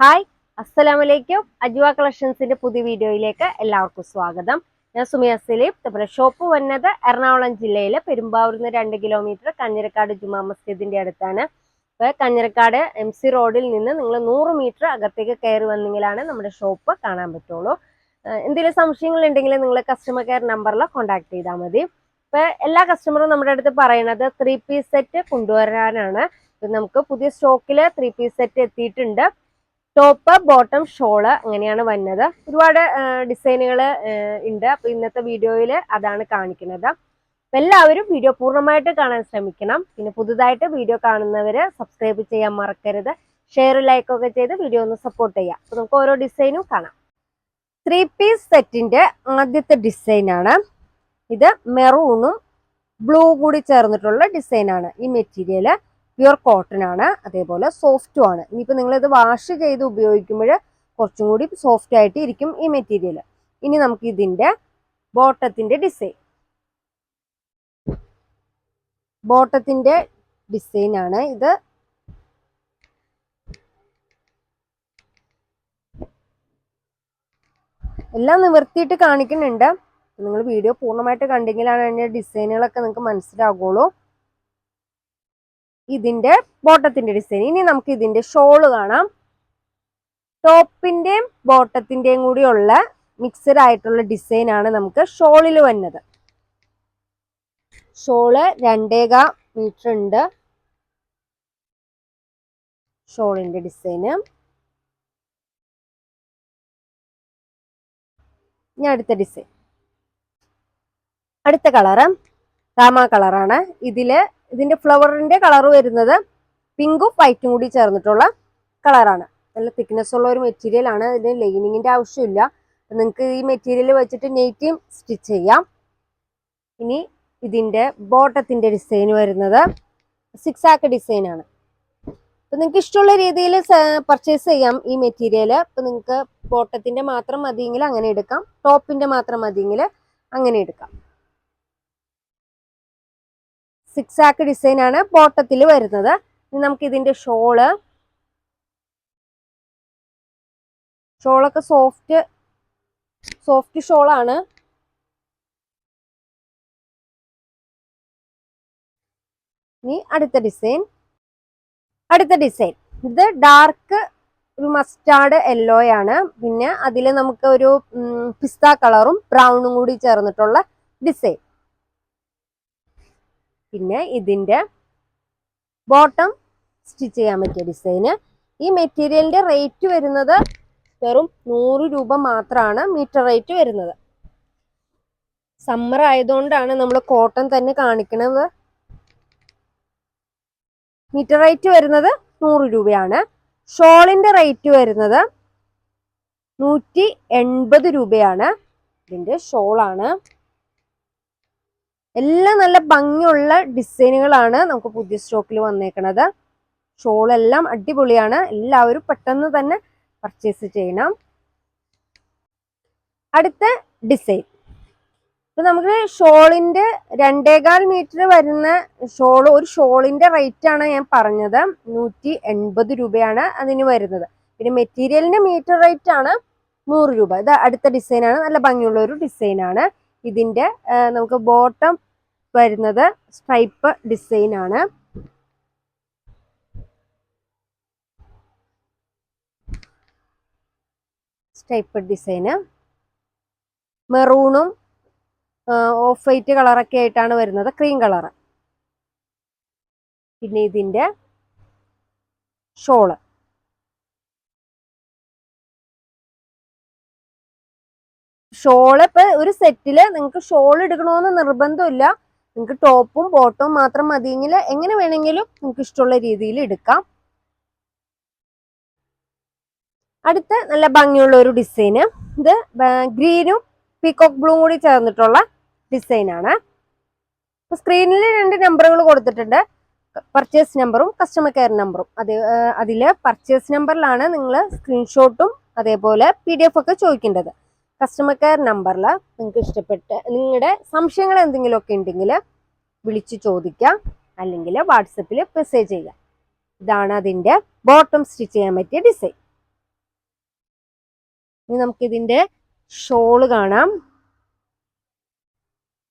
Hi അസ്സലാമലൈക്കും അജ്വ കളക്ഷൻസിന്റെ പുതിയ വീഡിയോയിലേക്ക് എല്ലാവർക്കും സ്വാഗതം. ഞാൻ സുമിയ സലീം. നമ്മുടെ ഷോപ്പ് വന്നത് എറണാകുളം ജില്ലയിലെ പെരുമ്പാവൂരിൽ നിന്ന് രണ്ട് കിലോമീറ്റർ കഞ്ഞിരക്കാട് ജുമാ മസ്ജിദിന്റെ അടുത്താണ്. അപ്പോൾ കഞ്ഞിരക്കാട് എം സി റോഡിൽ നിന്ന് നിങ്ങൾ നൂറ് മീറ്റർ അകത്തേക്ക് കയറി വന്നെങ്കിലാണ് നമ്മുടെ ഷോപ്പ് കാണാൻ പറ്റുള്ളൂ. എന്തെങ്കിലും സംശയങ്ങൾ ഉണ്ടെങ്കിൽ നിങ്ങൾ കസ്റ്റമർ കെയർ നമ്പറിൽ കോൺടാക്ട് ചെയ്താൽ മതി. ഇപ്പൊ എല്ലാ കസ്റ്റമറും നമ്മുടെ അടുത്ത് പറയുന്നത് ത്രീ പീസ് സെറ്റ് കൊണ്ടുവരാനാണ്. നമുക്ക് പുതിയ സ്റ്റോക്കിൽ ത്രീ പീസ് സെറ്റ് എത്തിയിട്ടുണ്ട്. ടോപ്പ് ബോട്ടം ഷോൾ അങ്ങനെയാണ് വന്നത്. ഒരുപാട് ഡിസൈനുകൾ ഉണ്ട്. അപ്പൊ ഇന്നത്തെ വീഡിയോയിൽ അതാണ് കാണിക്കുന്നത്. എല്ലാവരും വീഡിയോ പൂർണമായിട്ട് കാണാൻ ശ്രമിക്കണം. പിന്നെ പുതുതായിട്ട് വീഡിയോ കാണുന്നവര് സബ്സ്ക്രൈബ് ചെയ്യാൻ മറക്കരുത്. ഷെയർ ലൈക്ക് ഒക്കെ ചെയ്ത് വീഡിയോ ഒന്ന് സപ്പോർട്ട് ചെയ്യാം. അപ്പൊ നമുക്ക് ഓരോ ഡിസൈനും കാണാം. ത്രീ പീസ് സെറ്റിന്റെ ആദ്യത്തെ ഡിസൈൻ ആണ്. ഇത് മെറൂണും ബ്ലൂ കൂടി ചേർന്നിട്ടുള്ള ഡിസൈനാണ് ഈ മെറ്റീരിയൽ പ്യുർ കോട്ടൺ ആണ് അതേപോലെ സോഫ്റ്റും ആണ്. ഇനിയിപ്പോൾ നിങ്ങളിത് വാഷ് ചെയ്ത് ഉപയോഗിക്കുമ്പോൾ കുറച്ചും കൂടി സോഫ്റ്റ് ആയിട്ട് ഇരിക്കും ഈ മെറ്റീരിയൽ ഇനി നമുക്ക് ഇതിന്റെ ബോട്ടത്തിന്റെ ഡിസൈൻ ബോട്ടത്തിന്റെ ഡിസൈൻ ആണ് ഇത്. എല്ലാം നിവർത്തിയിട്ട് കാണിക്കുന്നുണ്ട്. നിങ്ങൾ വീഡിയോ പൂർണമായിട്ട് കണ്ടെങ്കിലാണ് അതിന്റെ ഡിസൈനുകളൊക്കെ നിങ്ങൾക്ക് മനസ്സിലാകുള്ളൂ ഇതിന്റെ ബോട്ടത്തിന്റെ ഡിസൈൻ. ഇനി നമുക്ക് ഇതിന്റെ ഷോൾ കാണാം. ടോപ്പിന്റെയും ബോട്ടത്തിന്റെയും കൂടിയുള്ള മിക്സഡ് ആയിട്ടുള്ള ഡിസൈൻ ആണ് നമുക്ക് ഷോളിൽ വന്നത്. ഷോൾ രണ്ടേക മീറ്റർ ഉണ്ട്. ഷോളിന്റെ ഡിസൈന്. ഇനി അടുത്ത ഡിസൈൻ. അടുത്ത കളറ്. രാമ കളറാണ്. ഇതിൽ ഇതിന്റെ ഫ്ലവറിന്റെ കളർ വരുന്നത് പിങ്കും വൈറ്റും കൂടി ചേർന്നിട്ടുള്ള കളറാണ്. നല്ല തിക്നെസ് ഉള്ള ഒരു മെറ്റീരിയൽ ആണ്. ഇതിന് ലൈനിങ്ങിന്റെ ആവശ്യമില്ല. നിങ്ങൾക്ക് ഈ മെറ്റീരിയൽ വെച്ചിട്ട് നെയ്റ്റിയും സ്റ്റിച്ച് ചെയ്യാം. ഇനി ഇതിന്റെ ബോട്ടത്തിന്റെ ഡിസൈൻ വരുന്നത് സിക്സ് ആക്ക് ഡിസൈൻ ആണ്. അപ്പൊ നിങ്ങൾക്ക് ഇഷ്ടമുള്ള രീതിയിൽ പർച്ചേസ് ചെയ്യാം ഈ മെറ്റീരിയൽ. ഇപ്പൊ നിങ്ങൾക്ക് ബോട്ടത്തിന്റെ മാത്രം മതിയെങ്കിൽ അങ്ങനെ എടുക്കാം. ടോപ്പിന്റെ മാത്രം മതിയെങ്കിൽ അങ്ങനെ എടുക്കാം. സിക്സ് ആക്ക് ഡിസൈൻ ആണ് ബോട്ടത്തിൽ വരുന്നത്. നമുക്ക് ഇതിന്റെ ഷോൾ ഷോളൊക്കെ സോഫ്റ്റ് സോഫ്റ്റ് ഷോളാണ് ഇനി അടുത്ത ഡിസൈൻ അടുത്ത ഡിസൈൻ ഇത് ഡാർക്ക് ഒരു മസ്റ്റാർഡ് യെല്ലോ ആണ്. പിന്നെ അതിൽ നമുക്ക് ഒരു പിസ്ത കളറും ബ്രൗണും കൂടി ചേർന്നിട്ടുള്ള ഡിസൈൻ പിന്നെ ഇതിന്റെ ബോട്ടം സ്റ്റിച്ച് ചെയ്യാൻ പറ്റിയ ഡിസൈന് ഈ മെറ്റീരിയലിന്റെ റേറ്റ് വരുന്നത് വെറും നൂറ് രൂപ മാത്രമാണ് മീറ്റർ റേറ്റ് വരുന്നത്. സമ്മർ ആയതുകൊണ്ടാണ് നമ്മൾ കോട്ടൺ തന്നെ കാണിക്കുന്നത് മീറ്റർ റേറ്റ് വരുന്നത് നൂറ് രൂപയാണ്. ഷോളിന്റെ റേറ്റ് വരുന്നത് നൂറ്റി രൂപയാണ്. ഇതിന്റെ ഷോളാണ് എല്ലാം നല്ല ഭംഗിയുള്ള ഡിസൈനുകളാണ് നമുക്ക് പുതിയ സ്റ്റോക്കിൽ വന്നേക്കണത്. ഷോളെല്ലാം അടിപൊളിയാണ്. എല്ലാവരും പെട്ടെന്ന് തന്നെ പർച്ചേസ് ചെയ്യണം. അടുത്ത ഡിസൈൻ ഇപ്പൊ നമുക്ക് ഷോളിന്റെ രണ്ടേകാൽ മീറ്റർ വരുന്ന ഷോൾ ഒരു ഷോളിന്റെ റേറ്റ് ആണ് ഞാൻ പറഞ്ഞത്. നൂറ്റി എൺപത് രൂപയാണ് അതിന് വരുന്നത്. പിന്നെ മെറ്റീരിയലിന്റെ മീറ്റർ റേറ്റ് ആണ് നൂറ് രൂപ. ഇത് അടുത്ത ഡിസൈനാണ് നല്ല ഭംഗിയുള്ള ഒരു ഡിസൈനാണ് ഇതിന്റെ നമുക്ക് ബോട്ടം വരുന്നത് സ്ട്രൈപ്പ് ഡിസൈൻ ആണ്. സ്ട്രൈപ്പ് ഡിസൈന് മെറൂണും ഓഫ് വൈറ്റ് കളറൊക്കെ ആയിട്ടാണ് വരുന്നത്. ക്രീം കളർ പിന്നെ ഇതിന്റെ ഷോൾ ഷോൾ ഇപ്പൊ ഒരു സെറ്റിൽ നിങ്ങൾക്ക് ഷോൾ എടുക്കണമെന്ന് നിർബന്ധമില്ല. നിങ്ങൾക്ക് ടോപ്പും ബോട്ടവും മാത്രം മതിയെങ്കിൽ എങ്ങനെ വേണമെങ്കിലും നിങ്ങൾക്ക് ഇഷ്ടമുള്ള രീതിയിൽ എടുക്കാം. അടുത്ത നല്ല ഭംഗിയുള്ള ഒരു ഡിസൈന് ഇത് ഗ്രീനും പീകോക്ക് ബ്ലൂവും കൂടി ചേർന്നിട്ടുള്ള ഡിസൈനാണ് ആണ്. സ്ക്രീനിൽ രണ്ട് നമ്പറുകൾ കൊടുത്തിട്ടുണ്ട്. പർച്ചേസ് നമ്പറും കസ്റ്റമർ കെയർ നമ്പറും അത് അതിൽ പർച്ചേസ് നമ്പറിലാണ് നിങ്ങൾ സ്ക്രീൻഷോട്ടും അതേപോലെ പി ഡി എഫ് ഒക്കെ ചോദിക്കേണ്ടത്. കസ്റ്റമർ കെയർ നമ്പറിൽ നിങ്ങൾക്ക് ഇഷ്ടപ്പെട്ട നിങ്ങളുടെ സംശയങ്ങൾ എന്തെങ്കിലുമൊക്കെ ഉണ്ടെങ്കിൽ വിളിച്ച് ചോദിക്കാം അല്ലെങ്കിൽ വാട്സപ്പിൽ മെസ്സേജ് ചെയ്യാം ഇതാണ് അതിന്റെ ബോട്ടം സ്റ്റിച്ച് ചെയ്യാൻ പറ്റിയ ഡിസൈൻ ഇനി നമുക്കിതിന്റെ ഷോൾ കാണാം.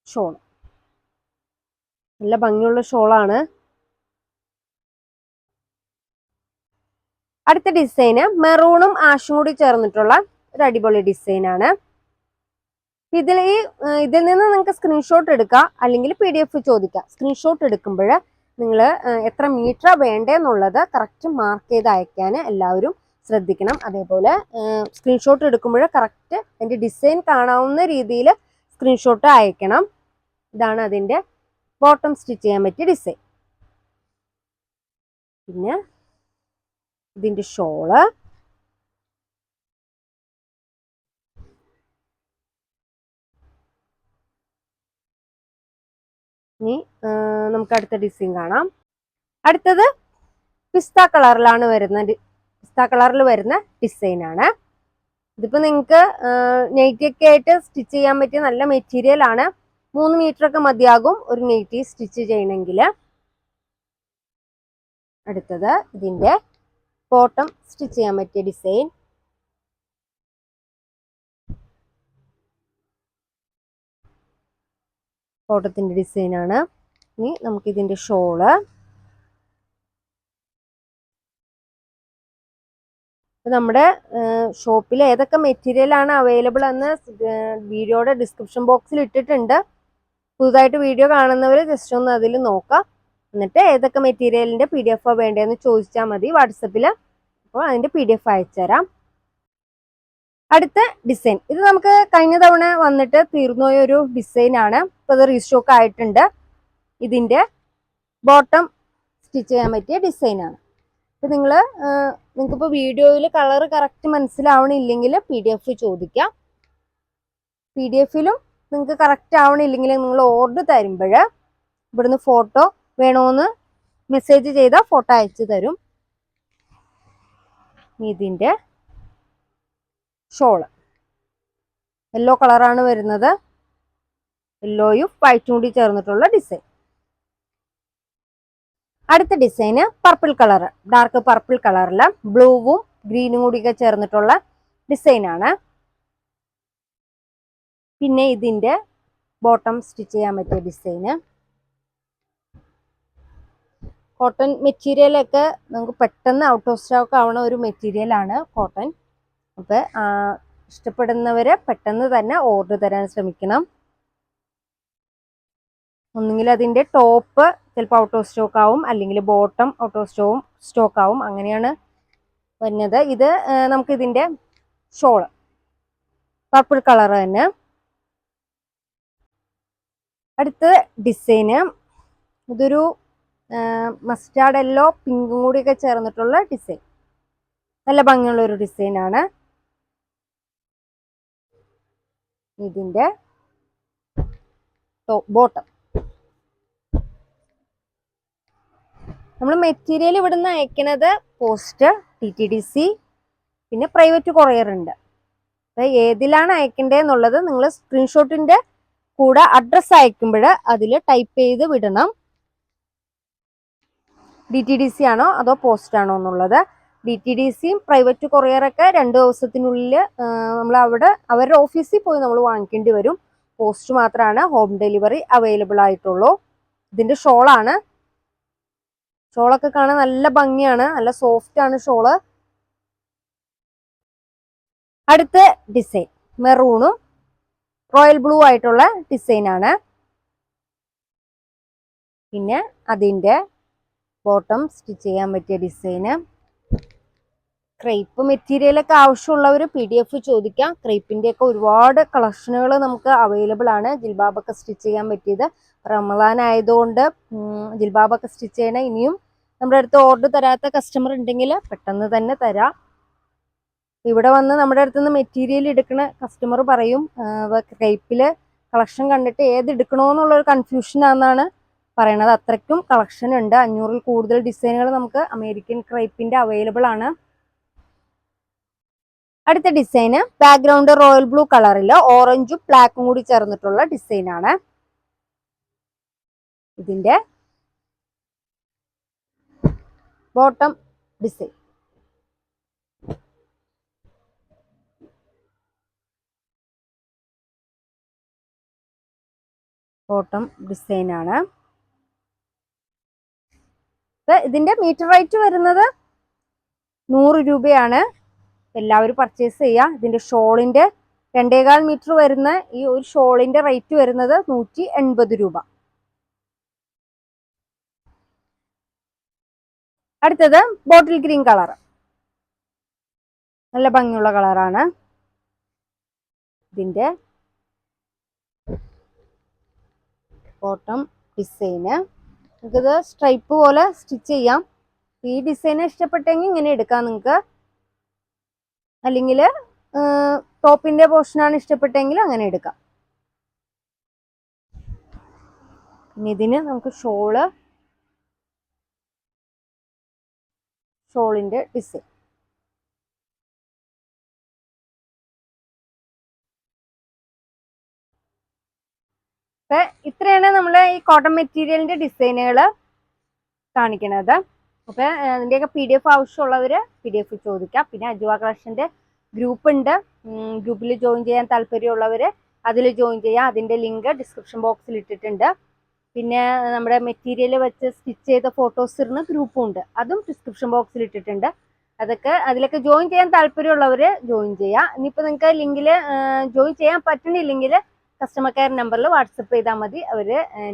ഷോൾ നല്ല ഭംഗിയുള്ള ഷോളാണ് അടുത്ത ഡിസൈന് മെറൂണും ആഷും കൂടി ചേർന്നിട്ടുള്ള ഒരു അടിപൊളി ആണ് ഇതിൽ ഈ ഇതിൽ നിന്ന് നിങ്ങൾക്ക് സ്ക്രീൻഷോട്ട് എടുക്കാം അല്ലെങ്കിൽ പി ഡി എഫ് ചോദിക്കാം. സ്ക്രീൻഷോട്ട് എടുക്കുമ്പോൾ നിങ്ങൾ എത്ര മീറ്റർ വേണ്ടതെന്നുള്ളത് കറക്റ്റ് മാർക്ക് ചെയ്ത് അയക്കാൻ എല്ലാവരും ശ്രദ്ധിക്കണം. അതേപോലെ സ്ക്രീൻഷോട്ട് എടുക്കുമ്പോൾ കറക്റ്റ് അതിന്റെ ഡിസൈൻ കാണാവുന്ന രീതിയിൽ സ്ക്രീൻഷോട്ട് അയക്കണം. ഇതാണ് അതിന്റെ ബോട്ടം സ്റ്റിച്ച് ചെയ്യാൻ പറ്റിയ ഡിസൈൻ പിന്നെ ഇതിന്റെ ഷോൾ ഇനി നമുക്ക് അടുത്ത ഡിസൈൻ കാണാം. അടുത്തത് പിസ്ത കളറിലാണ് വരുന്ന പിസ്ത കളറിൽ വരുന്ന ഡിസൈൻ ആണ്. ഇതിപ്പോ നിങ്ങൾക്ക് നെയ്റ്റിയൊക്കെ ആയിട്ട് സ്റ്റിച്ച് ചെയ്യാൻ പറ്റിയ നല്ല മെറ്റീരിയൽ ആണ്. മൂന്ന് മീറ്റർ ഒക്കെ മതിയാകും ഒരു നെയ്റ്റി സ്റ്റിച്ച് ചെയ്യണമെങ്കിൽ. അടുത്തത് ഇതിന്റെ ബോട്ടം സ്റ്റിച്ച് ചെയ്യാൻ പറ്റിയ ഡിസൈൻ ബോട്ടത്തിന്റെ ഡിസൈനാണ് ഇനി നമുക്കിതിന്റെ ഷോൾ നമ്മുടെ ഷോപ്പിൽ ഏതൊക്കെ മെറ്റീരിയൽ ആണ് അവൈലബിൾ എന്ന് വീഡിയോയുടെ ഡിസ്ക്രിപ്ഷൻ ബോക്സിൽ ഇട്ടിട്ടുണ്ട്. പുതുതായിട്ട് വീഡിയോ കാണുന്നവർ ജസ്റ്റ് ഒന്ന് അതിൽ നോക്കാം. എന്നിട്ട് ഏതൊക്കെ മെറ്റീരിയലിന്റെ പി ഡി എഫ് വേണ്ടതെന്ന് ചോദിച്ചാൽ മതി. വാട്സപ്പിൽ അപ്പോൾ അതിന്റെ പി ഡി എഫ് അയച്ചുതരാം. അടുത്ത ഡിസൈൻ ഇത് നമുക്ക് കഴിഞ്ഞ തവണ വന്നിട്ട് തീർന്നുപോയ ഒരു ഡിസൈൻ ആണ്. ഇപ്പൊ റീസ്റ്റോക്ക് ആയിട്ടുണ്ട്. ഇതിന്റെ ബോട്ടം സ്റ്റിച്ച് ചെയ്യാൻ പറ്റിയ ഡിസൈൻ ആണ്. ഇപ്പൊ നിങ്ങൾ നിങ്ങൾക്കിപ്പോൾ വീഡിയോയിൽ കളർ കറക്റ്റ് മനസ്സിലാവണില്ലെങ്കിൽ പി ഡി എഫ് ചോദിക്കാം. പി ഡി എഫിലും നിങ്ങൾക്ക് കറക്റ്റ് ആവണില്ലെങ്കിൽ നിങ്ങൾ ഓർഡർ തരുമ്പോൾ ഇവിടുന്ന് ഫോട്ടോ വേണമെന്ന് മെസ്സേജ് ചെയ്താൽ ഫോട്ടോ അയച്ചു തരും. ഇതിന്റെ ഷോൾ. യെല്ലോ കളറാണ് വരുന്നത്. യെല്ലോയും വൈറ്റും കൂടി ചേർന്നിട്ടുള്ള ഡിസൈൻ അടുത്ത ഡിസൈന് പർപ്പിൾ കളർ ഡാർക്ക് പർപ്പിൾ കളറിൽ ബ്ലൂവും ഗ്രീനും കൂടിയൊക്കെ ചേർന്നിട്ടുള്ള ഡിസൈനാണ് പിന്നെ ഇതിന്റെ ബോട്ടം സ്റ്റിച്ച് ചെയ്യാൻ പറ്റിയ ഡിസൈന് കോട്ടൺ മെറ്റീരിയൽ ഒക്കെ നമുക്ക് പെട്ടെന്ന് ഔട്ട് ഓഫ് സ്റ്റോക്ക് ആവുന്ന ഒരു മെറ്റീരിയലാണ് കോട്ടൺ അപ്പൊ ഇഷ്ടപ്പെടുന്നവര് പെട്ടെന്ന് തന്നെ ഓർഡർ തരാൻ ശ്രമിക്കണം. ഒന്നുകിൽ അതിന്റെ ടോപ്പ് ചിലപ്പോൾ ഔട്ട് ഓഫ് സ്റ്റോക്ക് ആവും അല്ലെങ്കിൽ ബോട്ടം ഔട്ട് ഓഫ് സ്റ്റോവും സ്റ്റോക്ക് ആവും. അങ്ങനെയാണ് വരുന്നത്. ഇത് നമുക്ക് ഇതിന്റെ ഷോൾ പർപ്പിൾ കളർ തന്നെ. അടുത്ത ഡിസൈന് ഇതൊരു മസ്റ്റാർഡ് എല്ലോ പിങ്കും കൂടിയൊക്കെ ചേർന്നിട്ടുള്ള ഡിസൈൻ നല്ല ഭംഗിയുള്ള ഒരു ഡിസൈൻ ആണ് ഇതിന്റെ ബോട്ടം. നമ്മൾ മെറ്റീരിയൽ ഇവിടുന്ന് അയക്കുന്നത് post T T D C പിന്നെ പ്രൈവറ്റ് കൊറിയർ ഉണ്ട്. അപ്പൊ ഏതിലാണ് അയക്കേണ്ടതെന്നുള്ളത് നിങ്ങൾ സ്ക്രീൻഷോട്ടിന്റെ കൂടെ അഡ്രസ്സ് അയക്കുമ്പോൾ അതിൽ ടൈപ്പ് ചെയ്ത് വിടണം. ഡി ടി ഡി സി ആണോ അതോ പോസ്റ്റ് ആണോ എന്നുള്ളത്. ഡി ടി ഡി സിയും പ്രൈവറ്റ് കൊറിയറൊക്കെ രണ്ട് ദിവസത്തിനുള്ളിൽ നമ്മൾ അവിടെ അവരുടെ ഓഫീസിൽ പോയി നമ്മൾ വാങ്ങിക്കേണ്ടി വരും. പോസ്റ്റ് മാത്രമാണ് ഹോം ഡെലിവറി അവൈലബിൾ ആയിട്ടുള്ളൂ. ഇതിന്റെ ഷോളാണ്. ഷോളൊക്കെ കാണാൻ നല്ല ഭംഗിയാണ്. നല്ല സോഫ്റ്റ് ആണ് ഷോൾ. അടുത്ത ഡിസൈൻ മെറൂണും റോയൽ ബ്ലൂ ആയിട്ടുള്ള ഡിസൈൻ ആണ്. പിന്നെ അതിന്റെ ബോട്ടം സ്റ്റിച്ച് ചെയ്യാൻ പറ്റിയ ഡിസൈന് ക്രേപ്പ് മെറ്റീരിയലൊക്കെ ആവശ്യമുള്ളവർ പി ഡി എഫ് ചോദിക്കാം. ക്രേപ്പിന്റെ ഒക്കെ ഒരുപാട് കളക്ഷനുകൾ നമുക്ക് അവൈലബിൾ ആണ്. ജിൽബാബൊക്കെ സ്റ്റിച്ച് ചെയ്യാൻ പറ്റിയത് റമദാൻ ആയതുകൊണ്ട് ജിൽബാബൊക്കെ സ്റ്റിച്ച് ചെയ്യണ. ഇനിയും നമ്മുടെ അടുത്ത് ഓർഡർ തരാത്ത കസ്റ്റമർ ഉണ്ടെങ്കിൽ പെട്ടെന്ന് തന്നെ തരാം. ഇവിടെ വന്ന് നമ്മുടെ അടുത്ത് നിന്ന് മെറ്റീരിയൽ എടുക്കുന്ന കസ്റ്റമർ പറയും ക്രേപ്പിൽ കളക്ഷൻ കണ്ടിട്ട് ഏത് എടുക്കണമെന്നുള്ളൊരു കൺഫ്യൂഷൻ ആണെന്നാണ് പറയണത്. അത്രയ്ക്കും കളക്ഷൻ ഉണ്ട്. അഞ്ഞൂറിൽ കൂടുതൽ ഡിസൈനുകൾ നമുക്ക് അമേരിക്കൻ ക്രൈപ്പിന്റെ അവൈലബിൾ ആണ്. അടുത്ത ഡിസൈന് ബാക്ക്ഗ്രൗണ്ട് റോയൽ ബ്ലൂ കളറിൽ ഓറഞ്ചും ബ്ലാക്കും കൂടി ചേർന്നിട്ടുള്ള ഡിസൈനാണ് ഇതിന്റെ ബോട്ടം ഡിസൈൻ ബോട്ടം ഡിസൈനാണ് ഇതിന്റെ മീറ്റർ റേറ്റ് വരുന്നത് നൂറ് രൂപയാണ്. എല്ലാവരും പർച്ചേസ് ചെയ്യുക ഇതിന്റെ ഷോളിന്റെ രണ്ടേകാൽ മീറ്റർ വരുന്ന ഈ ഒരു ഷോളിന്റെ റേറ്റ് വരുന്നത് നൂറ്റി എൺപത് രൂപ. അടുത്തത് ബോട്ടിൽ ഗ്രീൻ കളർ നല്ല ഭംഗിയുള്ള കളറാണ് ഇതിന്റെ ബോട്ടം ഡിസൈന് നിങ്ങൾക്കിത് സ്ട്രൈപ്പ് പോലെ സ്റ്റിച്ച് ചെയ്യാം. ഈ ഡിസൈൻ ഇഷ്ടപ്പെട്ടെങ്കിൽ ഇങ്ങനെ എടുക്കാം. നിങ്ങൾക്ക് അല്ലെങ്കിൽ ടോപ്പിന്റെ പോർഷനാണ് ഇഷ്ടപ്പെട്ടെങ്കിൽ അങ്ങനെ എടുക്കാം. ഇതിന് നമുക്ക് ഷോൾ ഷോളിന്റെ ഡിസൈൻ. ഇത്രയാണ് നമ്മൾ ഈ കോട്ടൺ മെറ്റീരിയലിന്റെ ഡിസൈനുകൾ കാണിക്കുന്നത് അപ്പൊ ഏഹ്, അതിന്റെയൊക്കെ പി ഡി എഫ് ആവശ്യമുള്ളവര് പി ഡി എഫ് ചോദിക്കാം. പിന്നെ അജുവ കളക്ഷന്റെ ഗ്രൂപ്പ് ഉണ്ട് ഗ്രൂപ്പിൽ ജോയിൻ ചെയ്യാൻ താല്പര്യമുള്ളവര് അതിൽ ജോയിൻ ചെയ്യാം. അതിന്റെ ലിങ്ക് ഡിസ്ക്രിപ്ഷൻ ബോക്സിൽ ഇട്ടിട്ടുണ്ട്. പിന്നെ നമ്മുടെ മെറ്റീരിയൽ വെച്ച് സ്റ്റിച്ച് ചെയ്ത ഫോട്ടോസ് ഇടുന്ന ഗ്രൂപ്പും ഉണ്ട് അതും ഡിസ്ക്രിപ്ഷൻ ബോക്സിൽ ഇട്ടിട്ടുണ്ട്. അതൊക്കെ അതിലൊക്കെ ജോയിൻ ചെയ്യാൻ താല്പര്യമുള്ളവര് ജോയിൻ ചെയ്യാം. ഇനിയിപ്പോൾ നിങ്ങൾക്ക് ലിങ്കിൽ ജോയിൻ ചെയ്യാൻ പറ്റുന്നില്ലെങ്കിൽ കസ്റ്റമർ കെയർ നമ്പറിൽ വാട്സപ്പ് ചെയ്താൽ മതി. അവർ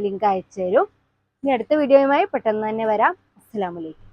ലിങ്ക് അയച്ചു തരും. ഇനി അടുത്ത വീഡിയോയുമായി പെട്ടെന്ന് തന്നെ വരാം. അസ്സലാമു അലൈക്കും.